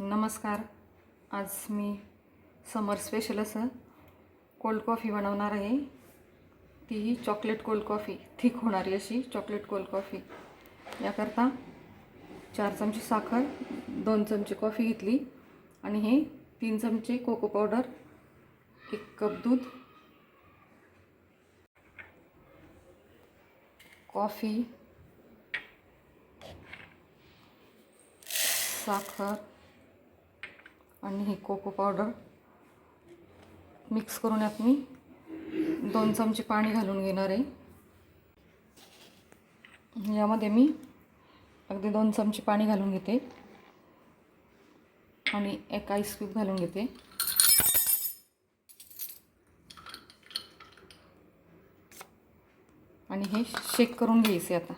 नमस्कार. आज मी समर स्पेशल असं कोल्ड कॉफी बनवणार आहे. तीही चॉकलेट कोल्ड कॉफी थिक होणारी अशी चॉकलेट कोल्ड कॉफी याकरता चार चमचे साखर दोन चमचे कॉफी घेतली आणि हे तीन चमचे कोको पावडर एक कप दूध कॉफी साखर आणि ही कोको पावडर मिक्स करून यात मी दोन चमचे पाणी घालून घेणार आहे. यामध्ये मी अगदी दोन चमचे पाणी घालून घेते. आणि एक आईस क्यूब घालून घेते. आणि हे शेक करून घ्यायचे आता.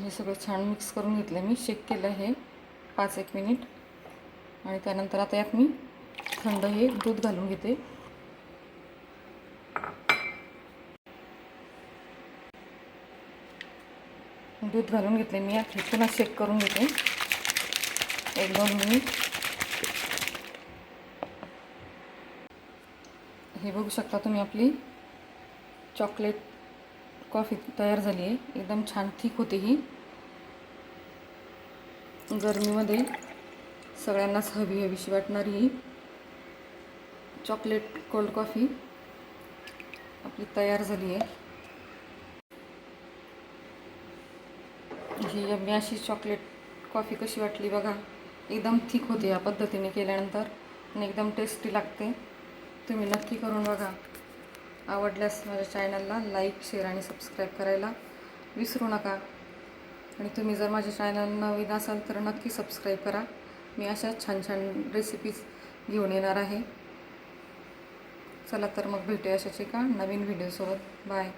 हे सगळं छान मिक्स करून घेतलं मी. शेक केलं हे पाच एक मिनिट. आणि त्यानंतर आता यात मी थंड हे दूध घालून घेते. दूध घालून घेतले मी यात. हे पुन्हा शेक करून घेते. एक दोन मिनिट. हे बघू शकता तुम्ही आपली चॉकलेट कॉफी तयार झाली आहे. एकदम छान थिक होते ही. गरमीमध्ये सगळ्यांनाच हवी हवीशी वाटणारी ही चॉकलेट कोल्ड कॉफी आपली तयार झाली आहे. ही मी अशी चॉकलेट कॉफी कशी वाटली बघा. एकदम थिक होते या पद्धतीने केल्यानंतर आणि एकदम टेस्टी लागते. तुम्ही नक्की करून बघा. आवडल्यास माझ्या चॅनलला लाईक शेअर आणि सबस्क्राईब करायला विसरू नका. आणि तुम्ही जर माझ्या चॅनल नवीन असाल तर नक्की सबस्क्राईब करा. मी अशा छान छान रेसिपीज घेऊन येणार आहे. चला तर मग भेटूया अशाच एका नवीन व्हिडिओसोबत बाय